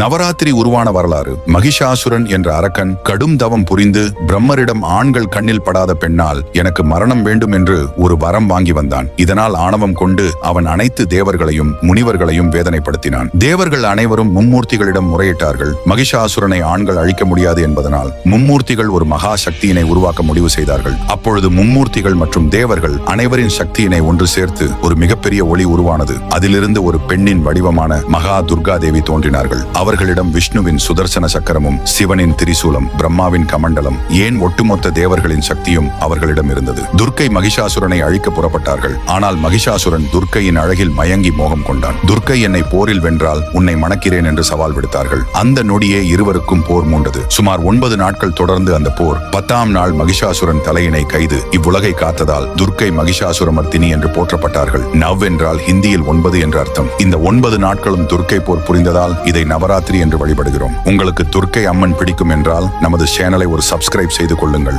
நவராத்திரி உருவான வரலாறு மகிஷாசுரன் என்ற அரக்கன் கடும் தவம் புரிந்து பிரம்மரிடம் ஆண்கள் கண்ணில் படாத பெண்ணால் எனக்கு மரணம் வேண்டும் என்று ஒரு வரம் வாங்கி வந்தான். இதனால் ஆணவம் கொண்டு அவன் அனைத்து தேவர்களையும் முனிவர்களையும் வேதனைப்படுத்தினான். தேவர்கள் அனைவரும் மும்மூர்த்திகளிடம் முறையிட்டார்கள். மகிஷாசுரனை ஆண்கள் அழிக்க முடியாது என்பதனால் மும்மூர்த்திகள் ஒரு மகா சக்தியினை உருவாக்க முடிவு செய்தார்கள். அப்பொழுது மும்மூர்த்திகள் மற்றும் தேவர்கள் அனைவரின் சக்தியினை ஒன்று சேர்த்து ஒரு மிகப்பெரிய ஒளி உருவானது. அதிலிருந்து ஒரு பெண்ணின் வடிவமான மகா துர்கா தேவி தோன்றினார்கள். அவர்களிடம் விஷ்ணுவின் சுதர்சன சக்கரமும் சிவனின் திரிசூலம் பிரம்மாவின் கமண்டலம் ஏன் ஒட்டுமொத்த தேவர்களின் சக்தியும் அவர்களிடம் இருந்தது? துர்க்கை மகிஷாசுரனை அழிக்க புறப்பட்டார்கள். ஆனால் மகிஷாசுரன் துர்க்கையின் அழகில் மயங்கி மோகம் கொண்டான். துர்க்கை என்னை போரில் வென்றால் உன்னை மணக்கிறேன் என்று சவால் விடுத்தார்கள். அந்த நொடியே இருவருக்கும் போர் மூண்டது. சுமார் ஒன்பது நாட்கள் தொடர்ந்து அந்த போர். பத்தாம் நாள் மகிஷாசுரன் தலையினை கைது. இவ்வுலகை காத்ததால் துர்க்கை மகிஷாசுரமர்த்தினி என்று போற்றப்பட்டார்கள். நவ் என்றால் ஹிந்தியில் ஒன்பது என்று அர்த்தம். இந்த ஒன்பது நாட்களும் துர்க்கை போர் புரிந்ததால் இதை நவராத்திரி என்று வழிபடுகிறோம். உங்களுக்கு துர்க்கை அம்மன் பிடிக்கும் என்றால் நமது சேனலை ஒரு சப்ஸ்கிரைப் செய்து கொள்ளுங்கள்.